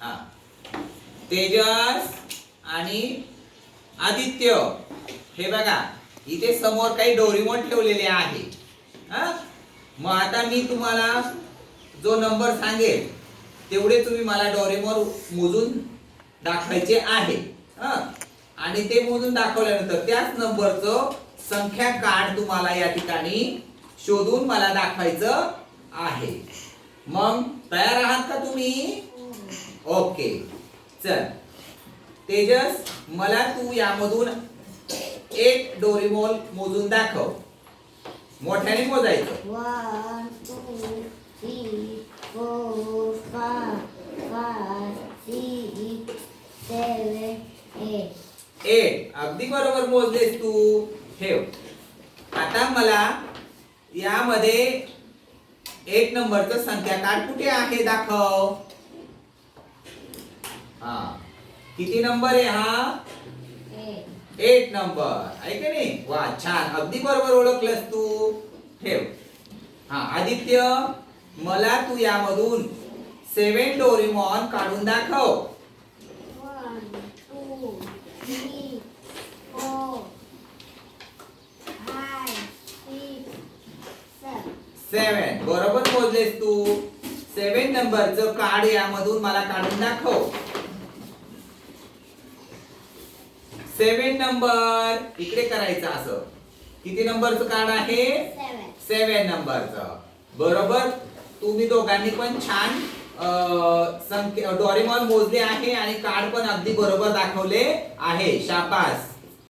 हा. तेजस आणि आदित्य. हे बघा इथे समोर काही डोरीमोन ठेवलेले आहे. हा? मग आता मी तुम्हाला जो नंबर सांगेल तेवढे तुम्ही मला डोरेमोन मोजून दाखवायचे आहे. आणि ते मोजून दाखवल्यानंतर त्याच नंबरचं संख्या कार्ड तुम्हाला या ठिकाणी शोधून मला दाखवायचं आहे. मग तयार आहात का तुम्ही? ओके चल. तेजस मला तू यामधून एक डोरीमोल मोजून दाखव. मोठ्याने मोजायचं. एक अगदी बरोबर मोजलेस तू. ठेव. आता मला यामध्ये एक नंबरचं संख्या कार्ड कुठे आहे दाखव. हा. किती नंबर आहे हा. Eight number. आहे का नाही? वा छान. अगदी बरोबर ओळखलंस तू. ठेव. हा आदित्य मला तू यामधून सेवन डोरीमॉन काढून दाखव. सेवन बरोबर मोजलेस तू. सेवन नंबरचं कार्ड यामधून मला काढून दाखव. Seven number. इकडे करायचं असं. किती नंबरचं कार्ड आहे. सेवन नंबरचं. बरोबर? तुम्ही दोघांनी पण छान डोरेमॉन मोजले आहे आणि कार्ड पण अगदी बरोबर दाखवले आहे. शाबास.